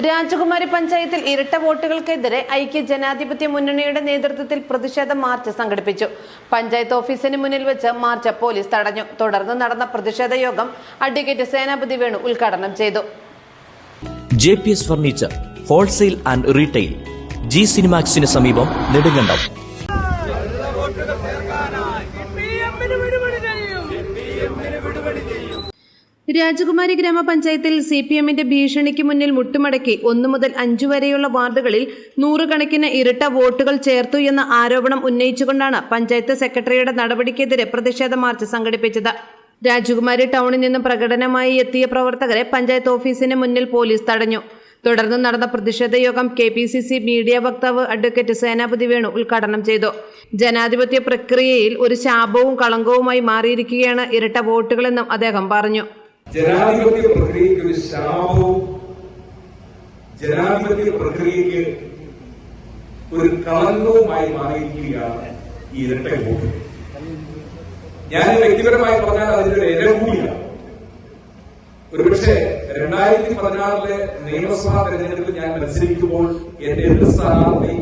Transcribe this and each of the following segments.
രാജകുമാരി പഞ്ചായത്തിൽ ഇരട്ട വോട്ടുകൾക്കെതിരെ ഐക്യ ജനാധിപത്യ മുന്നണിയുടെ നേതൃത്വത്തിൽ പ്രതിഷേധ മാർച്ച് സംഘടിപ്പിച്ചു. പഞ്ചായത്ത് ഓഫീസിന് മുന്നിൽ വെച്ച് മാർച്ച് പോലീസ് തടഞ്ഞു. തുടർന്ന് നടന്ന പ്രതിഷേധ യോഗം അഡ്വക്കേറ്റ് സേനാപതി വേണു ഉദ്ഘാടനം ചെയ്തു. J P S furniture wholesale and retail G സിനിമാക്സിന് സമീപം നെടുങ്കണ്ടം. രാജകുമാരി ഗ്രാമപഞ്ചായത്തിൽ സി പി എമ്മിന്റെ ഭീഷണിക്ക് മുന്നിൽ മുട്ടുമടക്കി ഒന്നു മുതൽ അഞ്ചു വരെയുള്ള വാർഡുകളിൽ നൂറുകണക്കിന് ഇരട്ട വോട്ടുകൾ ചേർത്തു എന്ന ആരോപണം ഉന്നയിച്ചുകൊണ്ടാണ് പഞ്ചായത്ത് സെക്രട്ടറിയുടെ നടപടിക്കെതിരെ പ്രതിഷേധ മാർച്ച് സംഘടിപ്പിച്ചത്. രാജകുമാരി ടൗണിൽ നിന്നും പ്രകടനമായി എത്തിയ പ്രവർത്തകരെ പഞ്ചായത്ത് ഓഫീസിന് മുന്നിൽ പോലീസ് തടഞ്ഞു. തുടർന്ന് നടന്ന പ്രതിഷേധ യോഗം K P C C media വക്താവ് അഡ്വക്കേറ്റ് സേനാപതി വേണു ഉദ്ഘാടനം ചെയ്തു. ജനാധിപത്യ പ്രക്രിയയിൽ ഒരു ശാപവും കളങ്കവുമായി മാറിയിരിക്കുകയാണ് ഇരട്ട വോട്ടുകളെന്നും അദ്ദേഹം പറഞ്ഞു. ജനാധിപത്യ പ്രക്രിയയ്ക്ക് ഒരു ശാപവും ജനാധിപത്യ പ്രക്രിയയ്ക്ക് ഒരു കളങ്കവുമായി മാറിയിരിക്കുകയാണ് ഈ ഇരട്ട വോട്ട് ഞാൻ വ്യക്തിപരമായി പറഞ്ഞാൽ അതിന്റെ ഒരു ഇര കൂടിയാണ്. ഒരുപക്ഷെ രണ്ടായിരത്തി പതിനാറിലെ നിയമസഭാ തെരഞ്ഞെടുപ്പിൽ ഞാൻ മത്സരിക്കുമ്പോൾ എന്റെ എതിർ സ്ഥാനാർത്ഥി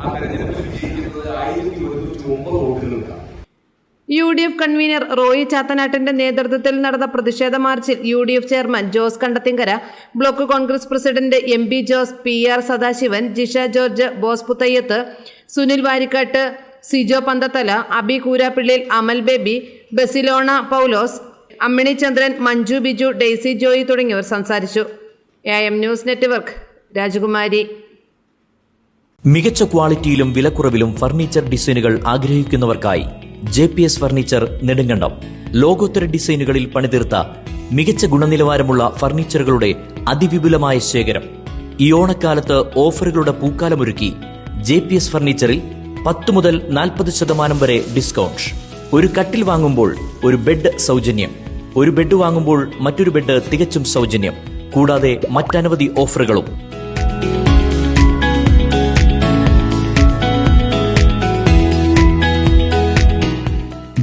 ആ തെരഞ്ഞെടുപ്പിൽ വിജയിക്കുന്നത് ആയിരത്തി ഒരുന്നൂറ്റി ഒമ്പത് വോട്ടുകൾക്കാണ്. U D F convener Roy ചാത്തനാട്ടിന്റെ നേതൃത്വത്തിൽ നടന്ന പ്രതിഷേധ മാർച്ചിൽ U D F chairman Jose Kandathinkara block Congress president M P Jose P R Sadasivan Jisha George Bose Puthayyath Sunil Varikkatt Sijo Panthathala Abi Koorappillil Amal Baby Basilona Paulose Ammini Chandran Manju Biju Daisy Joy തുടങ്ങിയവർ സംസാരിച്ചു. A M news network രാജകുമാരി. മികച്ച ക്വാളിറ്റിയിലും വിലക്കുറവിലും furniture ഡിസൈനുകൾ ആഗ്രഹിക്കുന്നവർക്കായി J P S furniture Nedumkandam. ലോകോത്തര ഡിസൈനുകളിൽ പണിതീർത്ത മികച്ച ഗുണനിലവാരമുള്ള ഫർണിച്ചറുകളുടെ അതിവിപുലമായ ശേഖരം. ഈ ഓണക്കാലത്ത് ഓഫറുകളുടെ പൂക്കാലമൊരുക്കി ജെ പി എസ് ഫർണിച്ചറിൽ പത്ത് മുതൽ നാൽപ്പത് ശതമാനം വരെ ഡിസ്കൗണ്ട്. ഒരു കട്ടിൽ വാങ്ങുമ്പോൾ ഒരു ബെഡ് സൗജന്യം. ഒരു ബെഡ് വാങ്ങുമ്പോൾ മറ്റൊരു ബെഡ് തികച്ചും സൗജന്യം. കൂടാതെ മറ്റനവധി ഓഫറുകളും.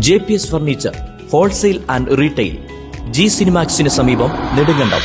J P S furniture wholesale and retail G സിനിമാക്സിന് സമീപം നെടുങ്കണ്ടം.